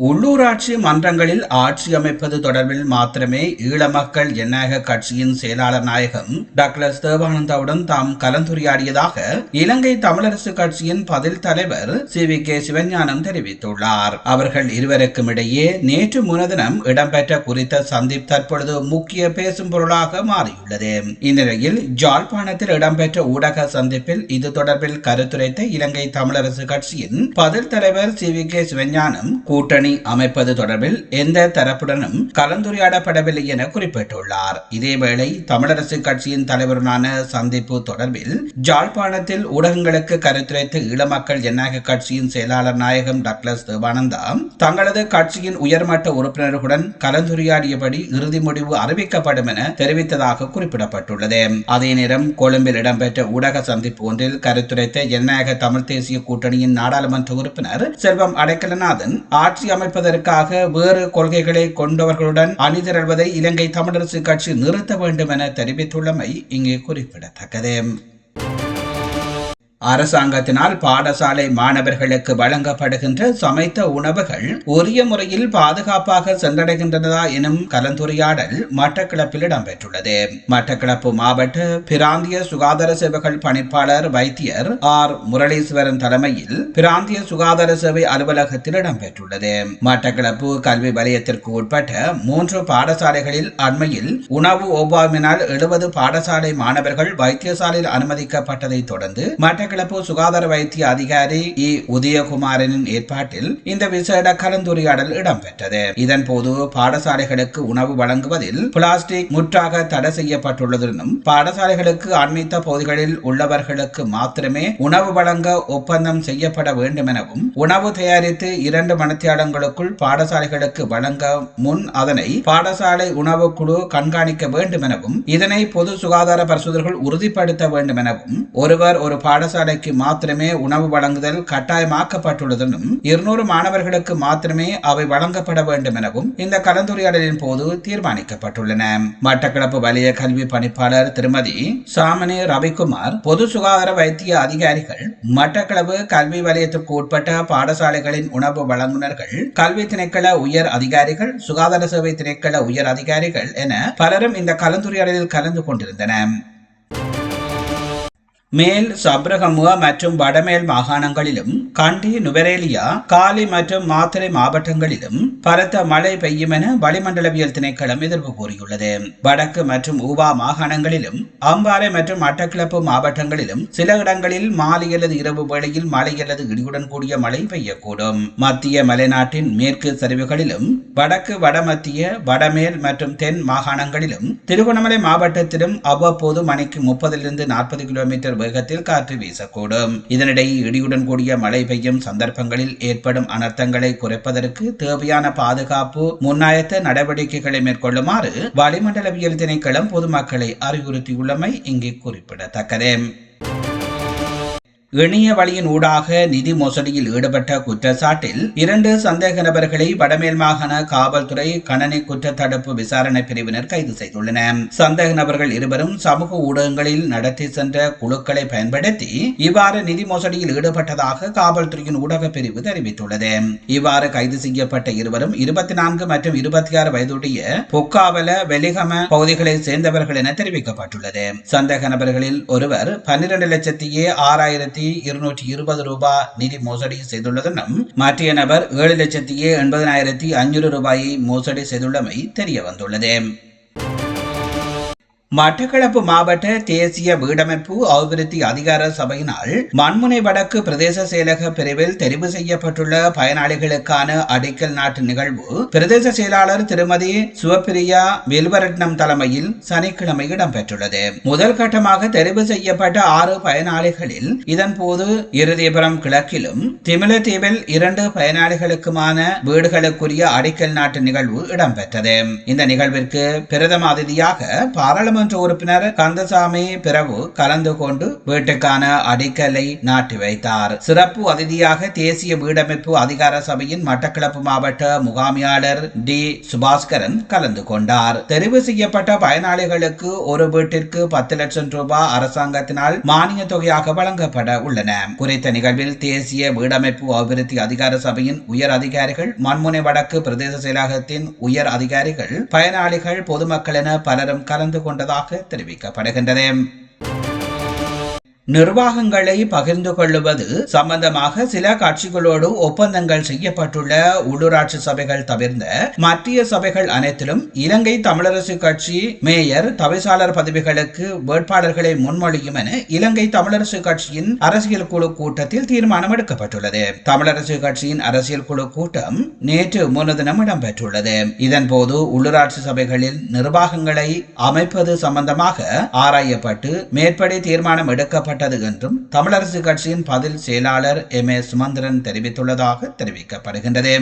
உள்ளூராட்சி மன்றங்களில் ஆட்சி அமைப்பது தொடர்பில் மாத்திரமே ஈழ மக்கள் ஜனநாயக கட்சியின் செயலாளர் நாயகம் டாக்டர் தேவானந்தாவுடன் தாம் கலந்துரையாடியதாக இலங்கை தமிழரசு கட்சியின் பதில் தலைவர் சி வி கே சிவஞானம் தெரிவித்துள்ளார். அவர்கள் இருவருக்கும் இடையே நேற்று முனதினம் இடம்பெற்ற குறித்த சந்திப்பு தற்பொழுது முக்கிய பேசும் பொருளாக மாறியுள்ளது. இந்நிலையில் ஜாழ்ப்பாணத்தில் இடம்பெற்ற ஊடக சந்திப்பில் இது தொடர்பில் கருத்துரைத்த இலங்கை தமிழரசு கட்சியின் பதில் தலைவர் சி வி கே சிவஞானம் கூட்டணி கூட்டணி அமைப்பது தொடர்பில் எந்த தரப்புடனும் கலந்துரையாடப்படவில்லை என குறிப்பிட்டுள்ளார். இதேவேளை தமிழரசு கட்சியின் தலைவருடனான சந்திப்பு தொடர்பில் ஜாழ்ப்பாணத்தில் ஊடகங்களுக்கு கருத்துரைத்த ஈழமக்கள் ஜனநாயக கட்சியின் செயலாளர் நாயகம் டக்ளஸ் தேவானந்தா தங்களது கட்சியின் உயர்மட்ட உறுப்பினர்களுடன் கலந்துரையாடியபடி இறுதி முடிவு அறிவிக்கப்படும் என தெரிவித்ததாக குறிப்பிடப்பட்டுள்ளது. அதே நேரம் கொழும்பில் இடம்பெற்ற ஊடக சந்திப்பு ஒன்றில் கருத்துரைத்த ஜனநாயக தமிழ் தேசிய கூட்டணியின் நாடாளுமன்ற உறுப்பினர் செல்வம் அடைக்கலநாதன் ஆட்சி அமைப்பதற்காக வேறு கொள்கைகளை கொண்டவர்களுடன் அணிதிரள்வதை இலங்கை தமிழரசு கட்சி நிறுத்த வேண்டும் என தெரிவித்துள்ளமை இங்கே குறிப்பிடத்தக்கது. அரசாங்கத்தினால் பாடசாலை மாணவர்களுக்கு வழங்கப்படுகின்ற சமைத்த உணவுகள் உரிய முறையில் பாதுகாப்பாக சென்றடைகின்றனதா எனும் கலந்துரையாடல் மட்டக்களப்பில் இடம்பெற்றுள்ளது. மட்டக்களப்பு மாவட்ட பிராந்திய சுகாதார சேவைகள் பணிப்பாளர் வைத்தியர் ஆர். முரளீஸ்வரன் தலைமையில் பிராந்திய சுகாதார சேவை அலுவலகத்தில் இடம்பெற்றுள்ளது. மட்டக்களப்பு கல்வி வலயத்திற்கு உட்பட்ட மூன்று பாடசாலைகளில் அண்மையில் உணவு ஒவ்வாமினால் எழுபது பாடசாலை மாணவர்கள் வைத்தியசாலையில் அனுமதிக்கப்பட்டதை தொடர்ந்து மட்ட மட்டக்களப்பு சுகாதார வைத்திய அதிகாரி இ. உதயகுமாரனின் ஏற்பாட்டில் இந்த விசேட கலந்துரையாடல் இடம்பெற்றது. இதன் போது பாடசாலைகளுக்கு உணவு வழங்குவதில் பிளாஸ்டிக் முற்றாக தடை செய்யப்பட்டுள்ளதுடனும் பாடசாலைகளுக்கு அண்மித்த பகுதிகளில் உள்ளவர்களுக்கு மாத்திரமே உணவு வழங்க ஒப்பந்தம் செய்யப்பட வேண்டும் எனவும் உணவு தயாரித்து இரண்டு மணித்தியாலங்களுக்குள் பாடசாலைகளுக்கு வழங்க முன் அதனை பாடசாலை உணவு குழு கண்காணிக்க வேண்டும் எனவும் இதனை பொது சுகாதார பரிசோதகர்கள் உறுதிப்படுத்த வேண்டும் எனவும் ஒருவர் ஒரு பாடசாலை பாடசாலைக்கு மாத்திரமே உணவு வழங்குதல் கட்டாயமாக்கப்பட்டுள்ளதும் இருநூறு மாணவர்களுக்கு மாத்திரமே அவை வழங்கப்பட வேண்டும் எனவும் இந்த கலந்துரையாடலின் போது தீர்மானிக்கப்பட்டுள்ளன. மட்டக்களப்பு வலய கல்வி பணிப்பாளர் திருமதி சாமனி ரவிக்குமார் பொது சுகாதார வைத்திய அதிகாரிகள் மட்டக்களப்பு கல்வி வலயத்திற்கு உட்பட்ட பாடசாலைகளின் உணவு வழங்குநர்கள் கல்வி திணைக்கள உயர் அதிகாரிகள் சுகாதார சேவை திணைக்கள உயர் அதிகாரிகள் என பலரும் இந்த கலந்துரையாடலில் கலந்து கொண்டிருந்தனர். மேல் சப்ரகமுக மற்றும் வடமேல் மாகாணங்களிலும் கண்டி நுவரேலியா காலி மற்றும் மாத்திரை மாவட்டங்களிலும் பலத்த மழை பெய்யும் என வளிமண்டலவியல் திணைக்களம் எதிர்ப்பு கூறியுள்ளது. வடக்கு மற்றும் ஊவா மாகாணங்களிலும் அம்பாறை மற்றும் மட்டக்கிளப்பு மாவட்டங்களிலும் சில இடங்களில் மாலை அல்லது இரவு வேளையில் மழை அல்லது இடியுடன் கூடிய மழை பெய்யக்கூடும். மத்திய மலைநாட்டின் மேற்கு சரிவுகளிலும் வடக்கு வடமத்திய வடமேல் மற்றும் தென் மாகாணங்களிலும் திருகோணமலை மாவட்டத்திலும் அவ்வப்போது மணிக்கு முப்பதிலிருந்து நாற்பது கிலோமீட்டர் வேகத்தில் காற்று வீசக்கூடும். இதனிடையே இடியுடன் கூடிய மழை பெய்யும் சந்தர்ப்பங்களில் ஏற்படும் அனர்த்தங்களை குறைப்பதற்கு தேவையான பாதுகாப்பு முன்னாயத்த நடவடிக்கைகளை மேற்கொள்ளுமாறு வளிமண்டலவியல் திணைக்களம் பொதுமக்களை அறிவுறுத்தியுள்ளமை இங்கே குறிப்பிடத்தக்கது. இணைய வழியின் ஊடாக நிதி மோசடியில் ஈடுபட்ட குற்றச்சாட்டில் இரண்டு சந்தேக நபர்களை வடமேல் மாகாண காவல்துறை கணனி குற்ற தடுப்பு விசாரணை பிரிவினர் கைது செய்துள்ளனர். சந்தேக நபர்கள் இருவரும் சமூக ஊடகங்களில் நடத்தி சென்ற குழுக்களை பயன்படுத்தி இவ்வாறு நிதி மோசடியில் ஈடுபட்டதாக காவல்துறையின் ஊடக பிரிவு தெரிவித்துள்ளது. இவ்வாறு கைது செய்யப்பட்ட இருவரும் இருபத்தி நான்கு மற்றும் இருபத்தி ஆறு வயதுடைய பொக்காவல வெலிகம பகுதிகளை சேர்ந்தவர்கள் என தெரிவிக்கப்பட்டுள்ளது. சந்தேக நபர்களில் ஒருவர் பன்னிரண்டு லட்சத்தியே ஆறாயிரத்தி இருநூற்றி இருபது ரூபாய் நிதி மோசடி செய்துள்ளதுடன் மற்ற நபர் ஏழு லட்சத்தி எண்பதனாயிரத்தி ஐநூறு ரூபாயை மோசடி செய்துள்ளமை தெரிய வந்துள்ளது. மட்டக்களப்பு மாவட்ட தேசிய வீடமைப்பு அபிவிருத்தி அதிகார சபையினால் மண்முனை வடக்கு பிரதேச செயலக பிரிவில் தெரிவு செய்யப்பட்டுள்ள பயனாளிகளுக்கான அடிக்கல் நாட்டு நிகழ்வு பிரதேச செயலாளர் திருமதி சிவபிரியா வெல்வரட்னம் தலைமையில் சனிக்கிழமை இடம்பெற்றுள்ளது. முதல் கட்டமாக தெரிவு செய்யப்பட்ட ஆறு பயனாளிகளில் இதன்போது இறுதிபுரம் கிழக்கிலும் திமிழத்தீவில் இரண்டு பயனாளிகளுக்குமான வீடுகளுக்குரிய அடிக்கல் நாட்டு நிகழ்வு இடம்பெற்றது. இந்த நிகழ்விற்கு பிரதம அதிதியாக பாராளுமன்ற சட்டமன்ற உறுப்பினர் கந்தசாமி பிரபு கலந்து கொண்டு வீட்டுக்கான அடிக்கலை நாட்டி வைத்தார். சிறப்பு அதிதியாக தேசிய வீடமைப்பு அதிகார சபையின் மட்டக்களப்பு மாவட்ட முகாமியாளர் டி. சுபாஸ்கரன் கலந்து கொண்டார். தெரிவு செய்யப்பட்ட பயனாளிகளுக்கு ஒரு வீட்டிற்கு பத்து லட்சம் ரூபாய் அரசாங்கத்தினால் மானிய தொகையாக வழங்கப்பட உள்ளன. குறித்த நிகழ்வில் தேசிய வீடமைப்பு அபிவிருத்தி அதிகார சபையின் உயர் அதிகாரிகள் மண்முனை வடக்கு பிரதேச செயலகத்தின் உயர் அதிகாரிகள் பயனாளிகள் பொதுமக்கள் என பலரும் கலந்து கொண்டதாக தெரிவிக்கப்படுகின்றது நிர்வாகங்களை பகிர்ந்து கொள்ளுவது சம்பந்தமாக சில கட்சிகளோடு ஒப்பந்தங்கள் செய்யப்பட்டுள்ள உள்ளூராட்சி சபைகள் தவிர்ந்த மத்திய சபைகள் அனைத்திலும் இலங்கை தமிழரசு கட்சி மேயர் தவிசாளர் பதவிகளுக்கு வேட்பாளர்களை முன்மொழியும் என இலங்கை தமிழரசு கட்சியின் அரசியல் குழு கூட்டத்தில் தீர்மானம் எடுக்கப்பட்டுள்ளது. தமிழரசு கட்சியின் அரசியல் குழு கூட்டம் நேற்று முன்தினம் இடம்பெற்றுள்ளது. இதன் போது உள்ளூராட்சி சபைகளில் நிர்வாகங்களை அமைப்பது சம்பந்தமாக ஆராயப்பட்டு மேற்படி தீர்மானம் எடுக்கப்பட்ட செய்யப்பட்டது என்றும் தமிழரசு கட்சியின் பதில் செயலாளர் எம் ஏ சுமந்திரன் தெரிவித்துள்ளதாக தெரிவிக்கப்படுகின்றது.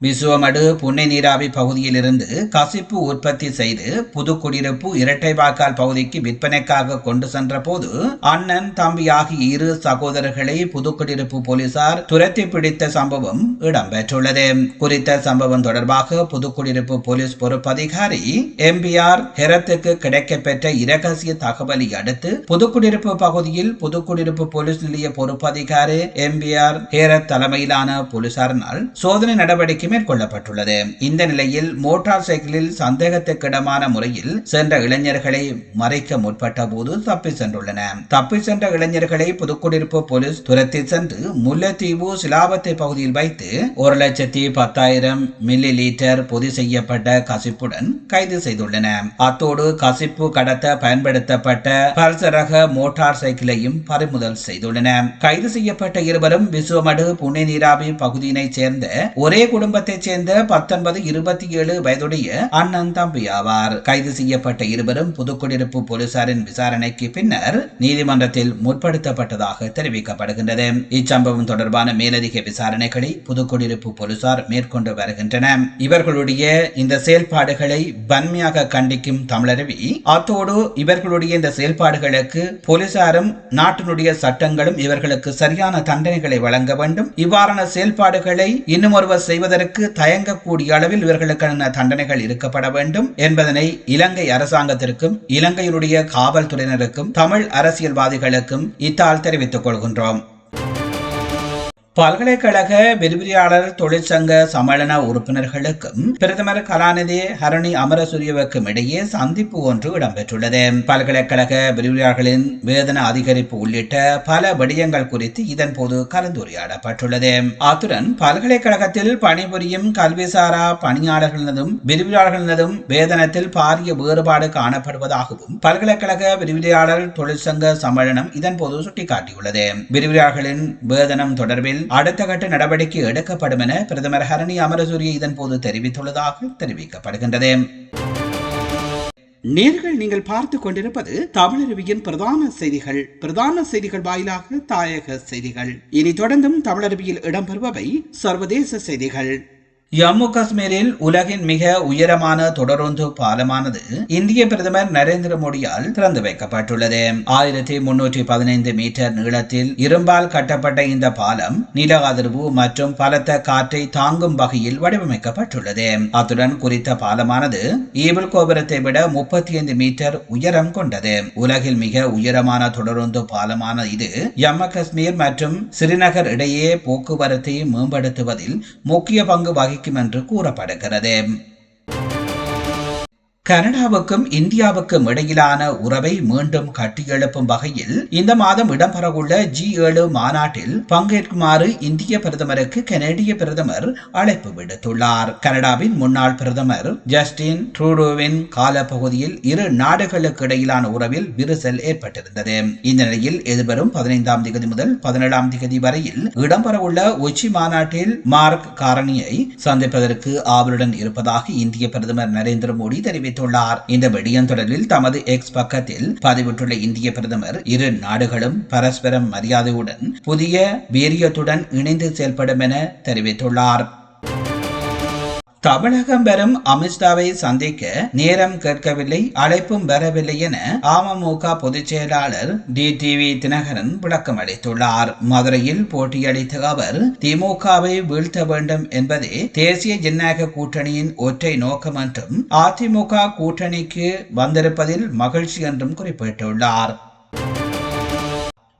விசுவமடு புன்னை நீராவி பகுதியிலிருந்து கசிப்பு உற்பத்தி செய்து புதுக்குடியிருப்பு இரட்டைவாக்கால் பகுதிக்கு விற்பனைக்காக கொண்டு சென்ற போது அண்ணன் தம்பி ஆகிய இரு சகோதரர்களை புதுக்குடியிருப்பு போலீசார் துரத்தி பிடித்த சம்பவம் இடம்பெற்றுள்ளது. குறித்த சம்பவம் தொடர்பாக புதுக்குடியிருப்பு போலீஸ் பொறுப்பதிகாரி எம்பிஆர் ஹெரத்துக்கு கிடைக்கப்பெற்ற இரகசிய தகவலை அடுத்து புதுக்குடியிருப்பு பகுதியில் புதுக்குடியிருப்பு போலீஸ் நிலைய பொறுப்பதிகாரி எம்பிஆர் ஹேரத் தலைமையிலான போலீசாரினால் சோதனை நடவடிக்கை மேற்கொள்ளப்பட்டுள்ளது இந்த நிலையில் மோட்டார் சைக்கிளில் சந்தேகத்துக்கிடமான முறையில் சென்ற இளைஞர்களை மறைக்க முற்பட்ட போது தப்பி சென்றுள்ளன. தப்பி சென்ற இளைஞர்களை புதுக்குடியிருப்பு போலீஸ் துரத்தி சென்று முல்லைத்தீவு சிலாபத்தை பகுதியில் வைத்து ஒரு லட்சத்தி பத்தாயிரம் மில்லி லீட்டர் பொதி செய்யப்பட்ட கசிப்புடன் கைது செய்துள்ளன. அத்தோடு கசிப்பு கடத்த பயன்படுத்தப்பட்ட பல்சரக மோட்டார் சைக்கிளையும் பறிமுதல் செய்துள்ளன. கைது செய்யப்பட்ட இருவரும் விசுவமடு புனே நீராவி பகுதியினைச் சேர்ந்த ஒரே குடும்ப குடும்பத்தைச் சேர்ந்த பத்தொன்பது இருபத்தி ஏழு வயதுடைய அண்ணன் தம்பி ஆவார். கைது செய்யப்பட்ட இருவரும் புதுக்குடியிருப்பு போலீசாரின் விசாரணைக்கு பின்னர் நீதிமன்றத்தில் முற்படுத்தப்பட்டதாக தெரிவிக்கப்படுகின்றது. இச்சம்பவம் தொடர்பான மேலதிக விசாரணைகளை புதுக்குடியிருப்பு போலீசார் மேற்கொண்டு வருகின்றன இவர்களுடைய இந்த செயல்பாடுகளை வன்மையாக கண்டிக்கும் தமிழருவி அத்தோடு இவர்களுடைய இந்த செயல்பாடுகளுக்கு போலீசாரும் நாட்டினுடைய சட்டங்களும் இவர்களுக்கு சரியான தண்டனைகளை வழங்க வேண்டும். இவ்வாறான செயல்பாடுகளை இன்னும் ஒருவர் செய்வதற்கு செய்வதற்கு தயங்கக்கூடிய அளவில் இவர்களுக்கான தண்டனைகள் இருக்கப்பட வேண்டும் என்பதனை இலங்கை அரசாங்கத்திற்கும் இலங்கையினுடைய காவல்துறையினருக்கும் தமிழ் அரசியல்வாதிகளுக்கும் இத்தால் தெரிவித்துக் கொள்கின்றோம். பல்கலைக்கழக விரிவிரியாளர் தொழிற்சங்க சம்மேளன உறுப்பினர்களுக்கும் பிரதமர் கலாநிதி ஹரணி அமரசூரியவுக்கும் இடையே சந்திப்பு ஒன்று இடம்பெற்றுள்ளது. பல்கலைக்கழக விரிவிரியாளர்களின் வேதன அதிகரிப்பு உள்ளிட்ட பல விடயங்கள் குறித்து இதன் போது கலந்துரையாடப்பட்டுள்ளது. அத்துடன் பல்கலைக்கழகத்தில் பணிபுரியும் கல்விசாரா பணியாளர்களினதும் விரிவிரியாளர்களினதும் வேதனத்தில் பாரிய வேறுபாடு காணப்படுவதாகவும் பல்கலைக்கழக விரிவிரியாளர் தொழிற்சங்க சம்மேளனம் இதன் போது சுட்டிக்காட்டியுள்ளது. விரிவிரியாளர்களின் வேதனம் தொடர்பில் அடுத்த கட்ட நடவடிக்கை எடுக்கப்படும் என பிரதமர் ஹரணி அமரசூரிய இதன் போது தெரிவித்துள்ளதாக தெரிவிக்கப்படுகின்றது. நேர்கள் நீங்கள் பார்த்து கொண்டிருப்பது தமிழருவியின் பிரதான செய்திகள். பிரதான செய்திகள் வாயிலாக தாயக செய்திகள். இனி தொடர்ந்தும் தமிழருவியில் இடம்பெறுபவை சர்வதேச செய்திகள். ஜம்மு காஷ்மீரில் உலகின் மிக உயரமான தொடருந்து பாலமானது இந்திய பிரதமர் நரேந்திர மோடியால் திறந்து வைக்கப்பட்டுள்ளது. ஆயிரத்தி முன்னூற்றி பதினைந்து மீட்டர் நீளத்தில் இரும்பால் கட்டப்பட்ட இந்த பாலம் நில அதிர்வு மற்றும் பலத்த காற்றை தாங்கும் வகையில் வடிவமைக்கப்பட்டுள்ளது. அத்துடன் குறித்த பாலமானது ஈபிள் கோபுரத்தை விட முப்பத்தி ஐந்து மீட்டர் உயரம் கொண்டது. உலகில் மிக உயரமான தொடருந்து பாலமான இது ஜம்மு காஷ்மீர் மற்றும் ஸ்ரீநகர் இடையே போக்குவரத்தை மேம்படுத்துவதில் முக்கிய பங்கு வகி வகிக்கும் என்று கூறப்படுகிறது. கனடாவுக்கும் இந்தியாவுக்கும் இடையிலான உறவை மீண்டும் கட்டியெழுப்பும் வகையில் இந்த மாதம் இடம்பெறவுள்ள ஜி ஏழு மாநாட்டில் பங்கேற்குமாறு இந்திய பிரதமருக்கு கனேடிய பிரதமர் அழைப்பு விடுத்துள்ளார். கனடாவின் முன்னாள் பிரதமர் ஜஸ்டின் ட்ரூடோவின் காலப்பகுதியில் இரு நாடுகளுக்கு இடையிலான உறவில் விரிசல் ஏற்பட்டிருந்தது. இந்த நிலையில் எதிர்வரும் பதினைந்தாம் திகதி முதல் பதினேழாம் திகதி வரையில் இடம்பெறவுள்ள உச்சி மாநாட்டில் மார்க் காரணியை சந்திப்பதற்கு ஆவலுடன் இருப்பதாக இந்திய பிரதமர் நரேந்திர மோடி தெரிவித்தார். தெரிவித்துள்ளார் இந்த விடியம் தொடர்பில் தமது எக்ஸ் பக்கத்தில் பதிவிட்டுள்ள இந்திய பிரதமர் இரு நாடுகளும் பரஸ்பரம் மரியாதையுடன் புதிய வீரியத்துடன் இணைந்து செயல்படும் என தெரிவித்துள்ளார். தமிழகம் வரும் அமித்ஷாவை சந்திக்க நேரம் கேட்கவில்லை அழைப்பும் வரவில்லை என அமமுக பொதுச் செயலாளர் டி டிவி தினகரன் விளக்கம் அளித்துள்ளார். மதுரையில் போட்டியளித்த அவர் திமுகவை வீழ்த்த வேண்டும் என்பதே தேசிய ஜனநாயக கூட்டணியின் ஒற்றை நோக்கம் என்றும் அதிமுக கூட்டணிக்கு வந்திருப்பதில் மகிழ்ச்சி என்றும் குறிப்பிட்டுள்ளார்.